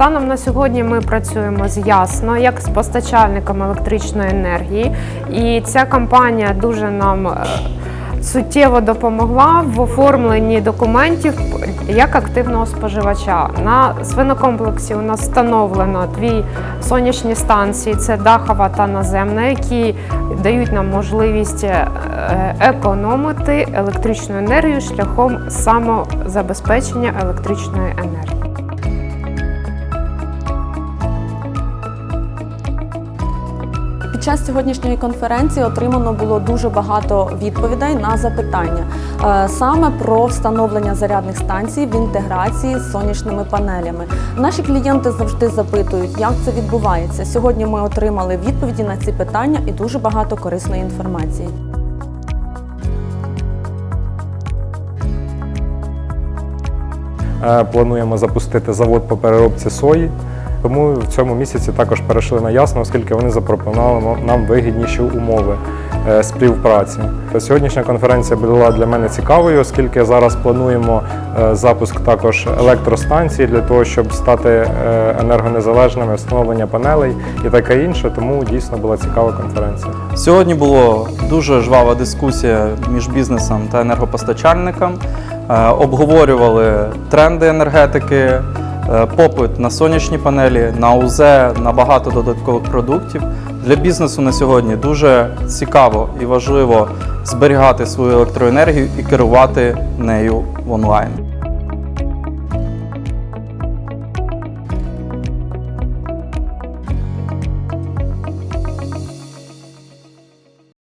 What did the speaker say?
Станом на сьогодні ми працюємо з Ясно як з постачальником електричної енергії, і ця компанія дуже нам е, суттєво допомогла в оформленні документів як активного споживача. На свинокомплексі у нас встановлено дві сонячні станції: це дахова та наземна, які дають нам можливість е, економити електричну енергію шляхом самозабезпечення електричної енергії. Під час сьогоднішньої конференції отримано було дуже багато відповідей на запитання е, саме про встановлення зарядних станцій в інтеграції з сонячними панелями. Наші клієнти завжди запитують, як це відбувається. Сьогодні ми отримали відповіді на ці питання і дуже багато корисної інформації. Е, Плануємо запустити завод по переробці сої. Тому в цьому місяці також перейшли на ясно, оскільки вони запропонували нам вигідніші умови е, співпраці. Сьогоднішня конференція була для мене цікавою, оскільки зараз плануємо е, запуск також електростанцій для того, щоб стати е, енергонезалежними, встановлення панелей і таке інше. Тому дійсно була цікава конференція. Сьогодні була дуже жвава дискусія між бізнесом та енергопостачальником. Обговорювали тренди енергетики, попит на сонячні панелі, на УЗ, на багато додаткових продуктів. Для бізнесу на сьогодні дуже цікаво і важливо зберігати свою електроенергію і керувати нею в онлайн.